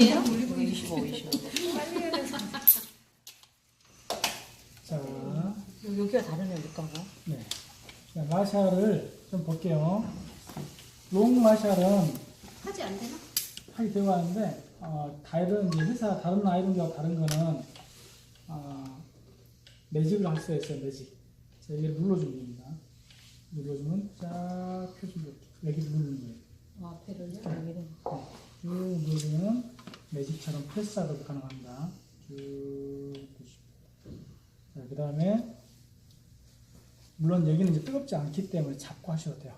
몇이에요? 25, 25. 자, 여기가 다르네요, 물가가. 네. 자, 마샬을 좀 볼게요. 롱 마샬은 하지 안 되나? 하게 되고 하는데, 어, 다른, 이제 회사 다른 아이론과 다른 거는, 어, 매직을 할 수가 있어요, 매직. 자, 이게 눌러주는 겁니다. 눌러주면 쫙 거예요. 여기 누르는 거예요. 아, 배를요? 여기는. 쭉 누르면 작업이 가능합니다. 쭉 보시고. 자, 그 다음에, 물론 여기는 이제 뜨겁지 않기 때문에 잡고 하셔도 돼요.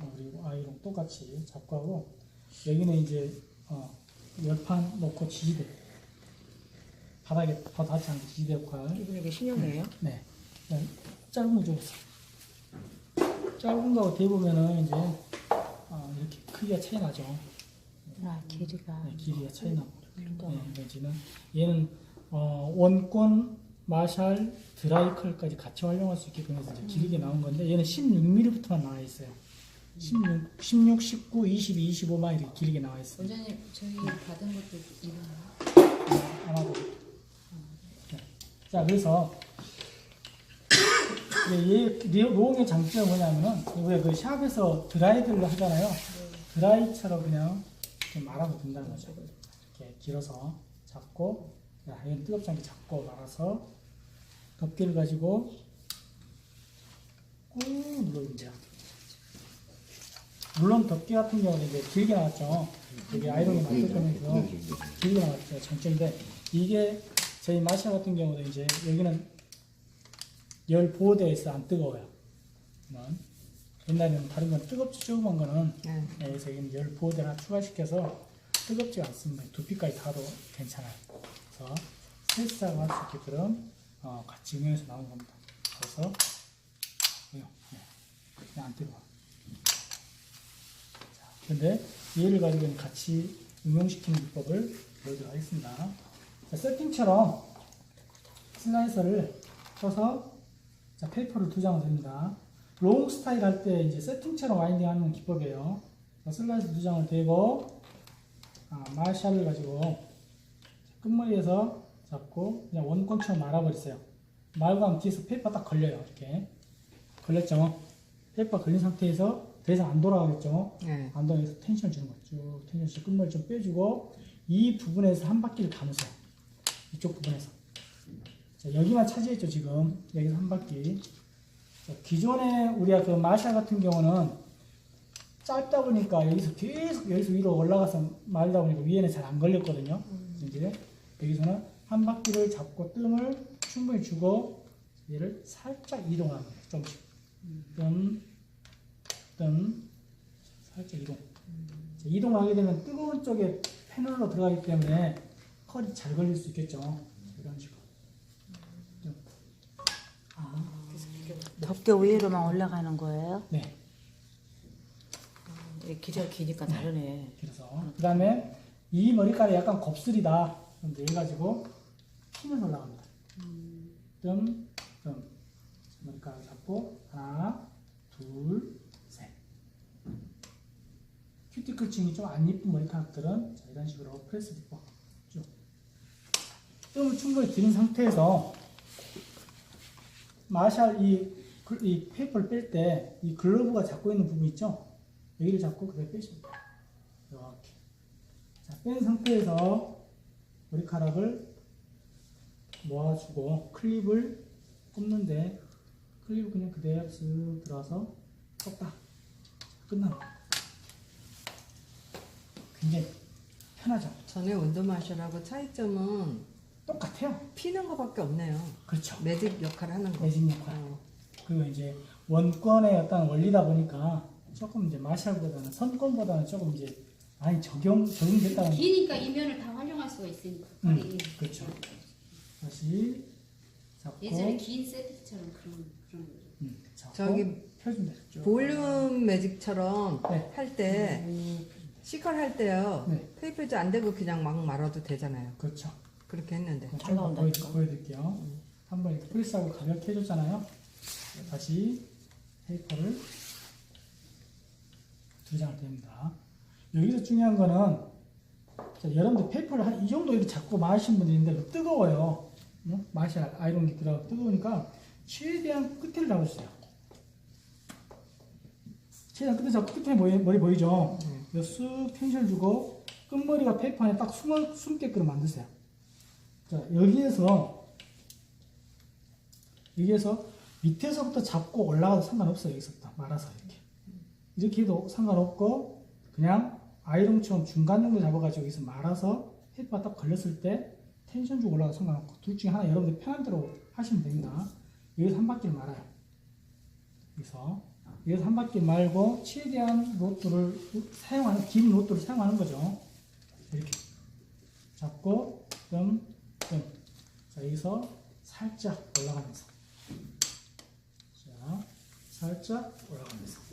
어, 그리고 아이롱 똑같이 잡고 하고, 여기는 이제, 어, 열판 놓고 지지대. 바닥에 더 닿지 않게 지지대 역할. 이분 이게 신형이에요? 네. 그냥 짧은 거 줬어요. 짧은 거하고 대보면은 이제, 어, 이렇게 크기가 차이 나죠. 아, 길이가. 네, 길이가 차이 나고. 그러니까. 네, 그래지는 얘는 어, 원권, 마샬, 드라이컬까지 같이 활용할 수 있게끔 해서 이제 길게 나온 건데 얘는 16mm부터만 나와 있어요. 16, 16, 19, 22, 25만 이렇게 길게 나와 있어요. 원장님, 저희 받은 것도 이거. 아마도. 네. 자, 그래서 얘, 얘 로ong의 장점은 뭐냐면은 왜 그 샵에서 드라이들로 하잖아요. 드라이처럼 그냥 좀 말아도 된다는 거죠. 길어서 잡고 자, 얘는 뜨겁지 않게 잡고 말아서 덮개를 가지고 꾹 돼요. 물론 덮개 같은 경우는 이제 길게 나왔죠. 여기 아이롱이 맞게끔해서 길게 나왔죠. 장점인데 이게 저희 마샤 같은 경우도 이제 여기는 열 보호되어 있어 안 뜨거워요. 옛날에는 다른 건 뜨겁지 조그만 거는 네. 여기서 여기는 열 보호대를 하나 추가시켜서 뜨겁지 않습니다. 두피까지 닿아도 괜찮아요. 그래서 세수를 할수 있게끔 어, 같이 응용해서 나온 겁니다. 그래서 네. 그냥 안 뜨거워. 자, 근데 얘를 가지고 같이 응용시키는 비법을 보여드리도록 하겠습니다. 자, 세팅처럼 슬라이서를 쳐서 자, 페이퍼를 두 장을 댑니다. 롱 스타일 할 때 이제 세팅처럼 와인딩 하는 기법이에요. 자, 슬라이서 두 장을 대고 아, 마샬을 가지고 끝머리에서 잡고 그냥 원권처럼 말아버렸어요. 말고 하면 뒤에서 페이퍼 딱 걸려요. 이렇게 걸렸죠. 페이퍼 걸린 상태에서 더 이상 안 돌아가겠죠. 네. 안 돌아가서 텐션 주는 거죠. 쭉 텐션 주 끝머리 좀 빼주고 이 부분에서 한 바퀴를 감으세요. 이쪽 부분에서. 자, 여기만 차지했죠 지금 여기서 한 바퀴. 자, 기존에 우리가 그 마샬 같은 경우는 짧다 보니까 여기서 계속 여기서 위로 올라가서 말다 보니까 위에는 잘 안 걸렸거든요. 이제 여기서는 한 바퀴를 잡고 뜸을 충분히 주고 얘를 살짝 이동하는 거예요. 조금씩. 뜸, 뜸, 살짝 이동. 자, 이동하게 되면 뜨거운 쪽에 패널로 들어가기 때문에 컬이 잘 걸릴 수 있겠죠. 이런 식으로. 덮개 위로만 올라가는 거예요? 네. 길이가 기니까 다르네. 그래서 그 다음에 이 머리카락이 약간 곱슬이다. 그럼 이제 가지고 피면서 올라갑니다. 뜸, 뜸. 머리카락 잡고 하나, 둘, 셋. 큐티클 층이 좀 안 예쁜 머리카락들은 자, 이런 식으로 프레스 뒷법 쭉. 뜸을 충분히 들인 상태에서 마샬 이, 글- 이 페이퍼를 뺄 때 이 글러브가 잡고 있는 부분 있죠? 여기를 잡고 그대로 빼시면 돼요. 이렇게. 자, 뺀 상태에서 머리카락을 모아주고 클립을 꼽는데 클립을 그냥 그대로 쓱 들어서 꺾다. 끝납니다. 굉장히 편하죠? 전에 원더마셜하고 차이점은 똑같아요. 피는 거밖에 없네요. 그렇죠. 매듭 역할 하는 거. 매직 역할. 어, 그리고 이제 원권의 어떤 원리다 보니까 조금 이제 마샬보다는 선권보다는 조금 이제 많이 적용 적용됐다는 기니까 이면을 다 활용할 수가 있으니까. 음. 그렇죠. 다시 잡고 예전에 긴 세트처럼 그런 그런 거죠. 음, 잡고 저기 되죠. 볼륨 매직처럼 네. 할 때 시컬 할 때요. 네. 페이퍼즈 안 되고 그냥 막 말아도 되잖아요. 그렇죠. 그렇게 했는데. 좀잘더 나온다니까. 보여- 보여드릴게요. 한번 이렇게 프레스하고 가볍게 해줬잖아요. 다시 페이퍼를 두 장을 댑니다. 여기서 중요한 거는 자, 여러분들 페이퍼를 한 이 정도 이렇게 잡고 마시는 분들이 있는데 뭐 뜨거워요. 어? 맛이 아이론이 들어가 뜨거우니까 최대한 끝을 잡아주세요. 최대한 끝을 잡고 끝에 머리, 머리 보이죠? 이거 쑥 텐션 주고 끝머리가 페이퍼 안에 딱 숨어, 숨게끔 만드세요. 자, 여기에서 여기에서 밑에서부터 잡고 올라가도 상관없어요. 여기서부터 말아서 이렇게. 해도 상관없고 그냥 아이롱처럼 중간 정도 잡아가지고 여기서 말아서 페이퍼가 딱 걸렸을 때 텐션 주고 올라가도 상관없고 둘 중에 하나 여러분들 편한 대로 하시면 됩니다. 여기서 한 바퀴를 말아요. 여기서 여기서 한 바퀴 말고 최대한 로또를 사용하는 긴 로또를 사용하는 거죠. 이렇게 잡고 뜸, 뜸. 자 여기서 살짝 올라가면서 자 살짝 올라가면서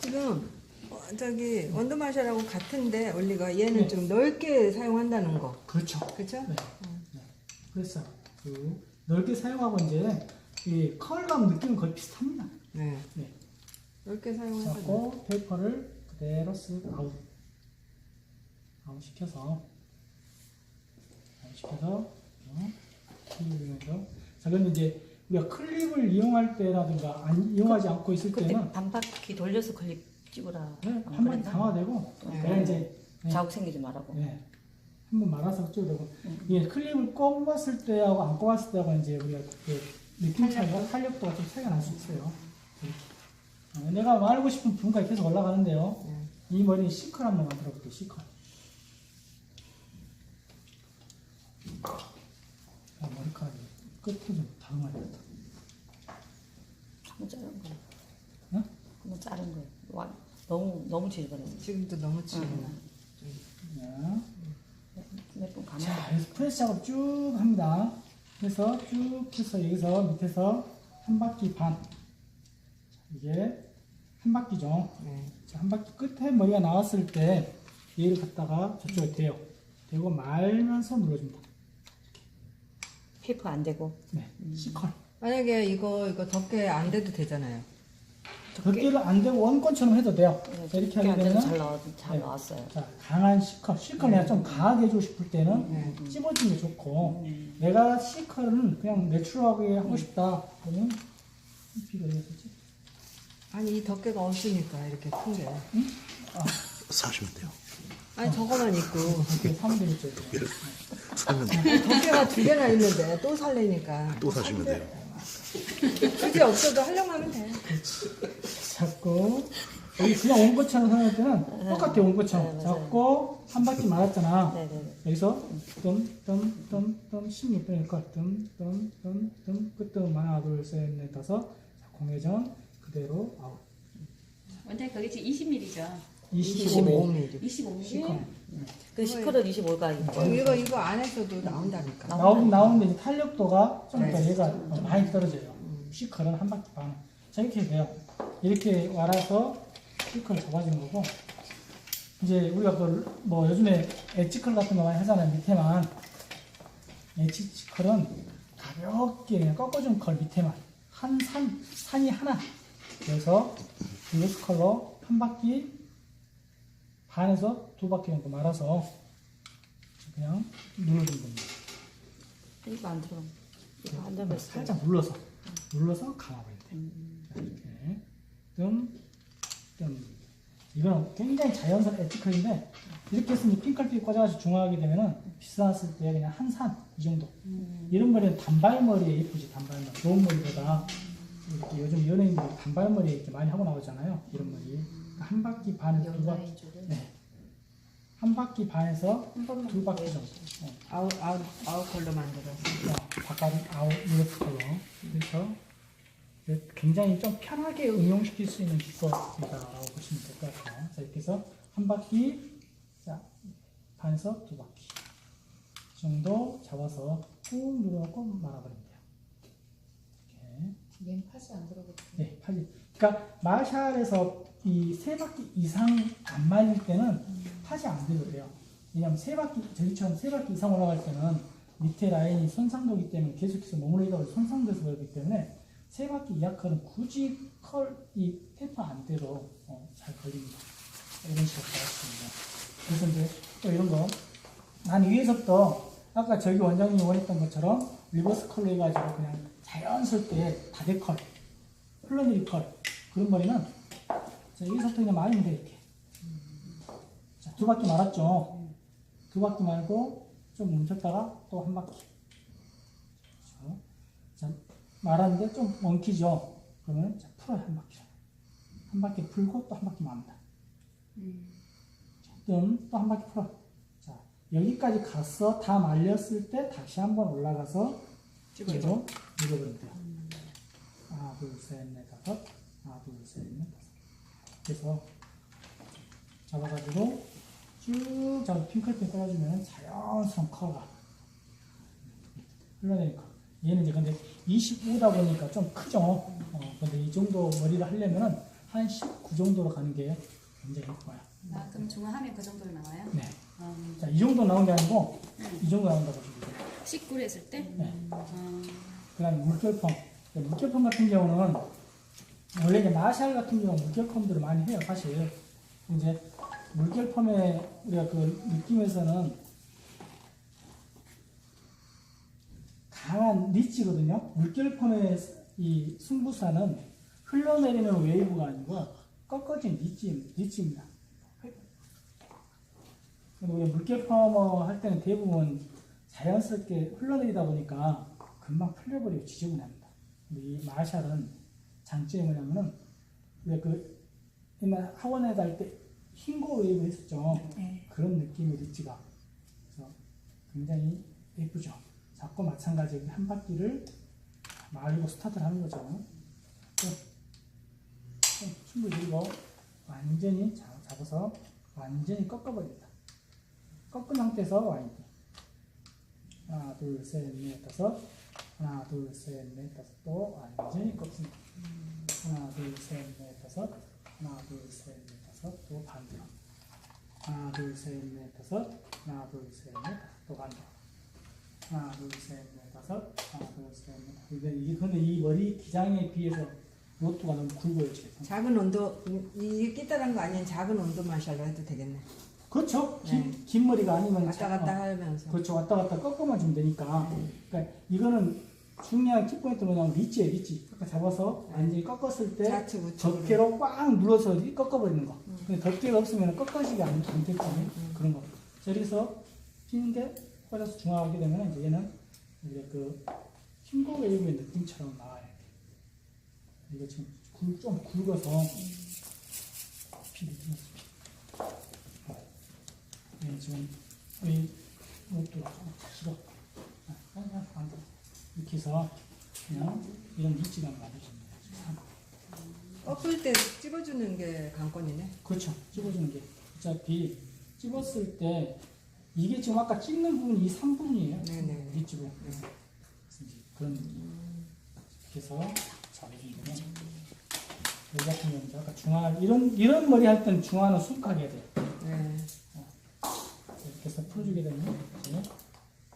지금 어, 저기 원더마샬하고 같은데 원리가 얘는 네. 좀 넓게 사용한다는 거. 그렇죠. 그렇죠? 네. 네. 그래서 그 넓게 사용하고 이제 이 컬감 느낌은 거의 비슷합니다. 네. 네. 넓게 사용해서 잡고 페이퍼를 그대로 쓱 아웃 아웃 시켜서 아웃 시켜서 어, 클립이면서 자 그럼 이제 우리가 클립을 이용할 때라든가 안 이용하지 않고 있을 그때 때는 반바퀴 돌려서 클립 찍으라. 네, 안한 번에 그랬나? 강화되고 네. 내가 이제 네. 자국 생기지 말라고. 네. 한번 말아서 쪼되고 음. 이 클립을 꼽았을 때하고 안 꼽았을 때하고 이제 우리가 그 느낌 차이가 탄력도가 좀 차이가 날 수 있어요. 이렇게. 어, 내가 말고 싶은 분까지 계속 올라가는데요. 네. 이 머리 시컬 한번 만들어 볼게요. 아, 머리카락이 끝에 좀 다듬어야 겠다 한번 자른 거. 응? 한번 자른 거. 와, 너무 너무 질거렸어. 지금도 너무 치는다. 자, 몇분 가만. 자, 여기서 프레스 작업 쭉 합니다. 그래서 쭉 해서 여기서 밑에서 한 바퀴 반. 이게 한 바퀴죠. 네. 자, 한 바퀴 끝에 머리가 나왔을 때 얘를 갖다가 저쪽에 대요. 대고 말면서 눌러줍니다. 페이퍼 안 되고. 네, 시컬. 만약에 이거 이거 덮개 안 돼도 되잖아요. 덮개를 안 대고 원권처럼 해도 돼요. 네, 자, 이렇게 그렇게 하게 되면 잘 나와 잘 네. 나왔어요. 자, 강한 C컬. C컬 내가 좀 강하게 해주고 싶을 때는 네. 찝어주는 게 좋고 음. 내가 C컬은 그냥 내추럴하게 하고 싶다. 그러면 B가 어디였지? 아니 이 덮개가 없으니까 이렇게 큰 게. 사시면 돼요. 아니 저거만 있고 이렇게 사면 되겠죠. 얘를 사면. 덮개가 두 개나 있는데 또 살래니까 또 사시면 돼요. 굳이 없어도 하려고 하면 돼. 잡고 여기 그냥 온 것처럼 사용할 때는 똑같아요. 온 것처럼 네. 잡고 한 바퀴 말았잖아. 네네. 여기서 뜸뜸뜸뜸 16분이니까 뜸뜸뜸뜸 끝뜸 하나 둘셋넷 다섯 자, 공회전 그대로 아웃 원장님 그게 지금 20mm죠? 25mm 25mm. 25mm? 그 시컬은 25가 있고. 이거 이거 안에서도 나온다니까. 나오긴 나오는데 이제 탄력도가 좀더 네. 얘가 많이 떨어져요 C컬은 한 바퀴 반 자, 이렇게 해도 돼요 이렇게 말아서 C컬 잡아주는 거고 이제 우리가 그 뭐 요즘에 엣지컬 같은 거 많이 하잖아요 밑에만 엣지컬은 가볍게 그냥 꺾어준 컬 밑에만 한 산, 산이 하나 그래서 블루스 컬러 한 바퀴 반에서 두 바퀴 정도 말아서 그냥 눌러준 겁니다 이거 안 들어. 이거 안 들어. 살짝 눌러서 눌러서 돼. 자, 이렇게 뜸, 뜸. 이거는 굉장히 자연스러운 에티컬인데 이렇게 했으면 핑클빛 꽂아가지고 중화하게 되면은 비쌌을 때 그냥 한 산 이 정도. 이런 머리는 단발머리에 예쁘지 단발머리. 좋은 머리보다 이렇게 요즘 연예인들이 단발머리 이렇게 많이 하고 나오잖아요. 이런 머리. 한 바퀴 반에서 두 바퀴. 네. 한 바퀴 반에서 두 바퀴 정도. 어. 아웃 아웃 아웃 컬러 만들어서. 어, 바깥 아웃 루프 컬러 그래서 굉장히 좀 편하게 응용시킬 수 있는 기법이다라고 보시면 될 것 같아요. 자 이렇게 해서 한 바퀴 자 반에서 두 바퀴 이 정도 잡아서 꾹 눌러놓고 돼요. 이렇게 얘는 팥이 안 들어갔고 네, 팔이. 그러니까 마샬에서 이 세 바퀴 이상 안 말릴 때는 팥이 안 돼요. 왜냐하면 세 바퀴 저희처럼 세 바퀴 이상 올라갈 때는 밑에 라인이 손상도기 때문에 계속해서 머무르다 보니 손상돼서 그렇기 때문에 세 바퀴 이하 컬은 굳이 컬이 페퍼 안 돼도 어, 잘 걸립니다. 이런 식으로 나왔습니다. 그래서 이제 또 이런 거 난 위에서부터 아까 저기 원장님이 원했던 것처럼 리버스 컬러 해가지고 그냥 자연스럽게 바데컬, 플러너리 컬 그런 머리는 자, 여기서부터 그냥 말리면 돼 이렇게. 자, 두 바퀴 말았죠. 두 바퀴 말고 좀 멈췄다가 또 한 바퀴. 자, 말하는데 좀 엉키죠. 그러면 자, 풀어요 한 바퀴. 한 바퀴 풀고 또 한 바퀴 맙니다. 또한 바퀴 풀어. 자, 여기까지 가서 다 말렸을 때 다시 한번 올라가서 찍어줘. 밀어버리면 돼요. 하나, 둘, 셋, 넷, 다섯. 하나, 둘, 셋, 넷, 다섯. 그래서 잡아가지고 쭉 잡아 핑클핑 떨어주면 자연스러운 컬러가 흘러내릴 거. 얘는 이제 근데 25다 보니까 좀 크죠. 어, 근데 이 정도 머리를 하려면은 한 19 정도로 가는 게 굉장히 예뻐요. 아, 그럼 중화하면 그 정도로 나와요? 네. 음, 자, 이 정도 나온 게 아니고 이 정도 나온다고 보시면 돼요. 19를 했을 때? 네. 아, 그 다음에 물결펌. 물결펌 같은 경우는 원래 이제 마샬 같은 경우는 물결펌들을 많이 해요, 사실. 이제 물결펌의 우리가 그 느낌에서는 강한 리치거든요. 물결펌의 이 승부사는 흘러내리는 웨이브가 아니고 꺾어진 리치, 리치입니다. 우리 물결펌어 할 때는 대부분 자연스럽게 흘러내리다 보니까 금방 풀려버리고 지저분합니다. 이 마샬은 장점이 뭐냐면은 우리가 그 옛날 학원에다 할때 흰고 웨이브 했었죠. 네. 그런 느낌의 리치가 그래서 굉장히 예쁘죠. 자꾸 마찬가지로 한 바퀴를 말고 스타트를 하는 거죠. 좀, 좀 춤을 들이고 완전히 잡- 잡아서 완전히 꺾어버립니다. 꺾은 상태에서 와인드. 하나, 둘, 셋, 넷, 다섯. 하나, 둘, 셋, 넷, 다섯. 또 완전히 꺾습니다. 하나, 둘, 셋, 넷, 다섯. 하나, 둘, 셋, 넷, 다섯. 또 반대로. 하나, 둘, 셋, 넷, 다섯. 하나, 둘, 셋, 넷, 다섯. 또 반대로. 하나, 둘, 셋, 넷, 다섯. 하나, 둘, 셋, 넷. 근데 이게 근데 이 머리 기장에 비해서 로트가 너무 굵어요 지금. 작은 온도 음, 이게 끼다란 거 아니면 작은 온도 마샬로 해도 되겠네. 그렇죠. 긴, 네. 긴 머리가 아니면 왔다 자- 갔다 어, 하면서. 그렇죠. 왔다 갔다 꺾어만 주면 되니까. 그러니까 이거는 중요한 키포인트 뭐냐면 리치예요, 리치. 아까 잡아서 완전히 꺾었을 때 좌측. 덮개로 꽉 눌러서 꺾어버리는 거. 근데 덮개가 없으면 꺾어지기 안, 않겠지. 그런 거. 자, 여기서 피는 게 꽂아서 중화하게 되면 이제 얘는 이제 그 흰고 웨이브의 느낌처럼 나와요. 이게 지금 굵, 좀 굵어서 피 느낌이 네, 지금 이 이것도 싫어. 아, 그냥 안 돼. 이렇게 해서 그냥 이런 위치가 만들어집니다. 꺾을 때 찍어주는 게 관건이네. 그렇죠. 찍어주는 게 어차피 찍었을 때 이게 지금 아까 찍는 부분이 이 3부분이에요. 네네. 그래서 이제 그런. 이렇게 해서 잡아주면 여기 같은 이제 아까 중화 이런 이런 머리 할 때는 중화는 해야 돼요. 풀어주게 되면 이제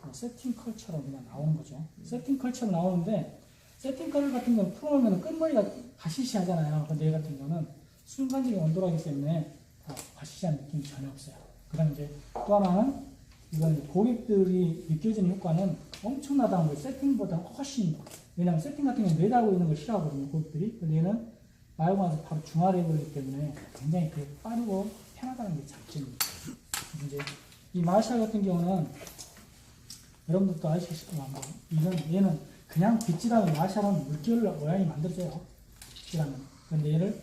뭐 세팅 컬처럼 그냥 나오는 거죠. 세팅 컬처럼 나오는데 세팅 컬 같은 경우는 풀어놓으면 끝머리가 바시시하잖아요. 근데 얘 같은 경우는 순간적인 온도라기 때문에 다 바시시한 느낌이 전혀 없어요. 그 다음에 이제 또 하나는 이건 고객들이 느껴지는 효과는 엄청나다는 거예요. 세팅보다 훨씬 더. 왜냐하면 세팅 같은 경우는 매달고 있는 걸 싫어하거든요. 고객들이. 근데 얘는 나서 바로 중화를 해버리기 때문에 굉장히 그 빠르고 편하다는 게 장점입니다. 이제 이 마샬 같은 경우는 여러분들도 아시실 거만 이건 얘는 그냥 빗질하는 마샬은 물결을 모양이 만들어져요. 빗질하면. 근데 얘를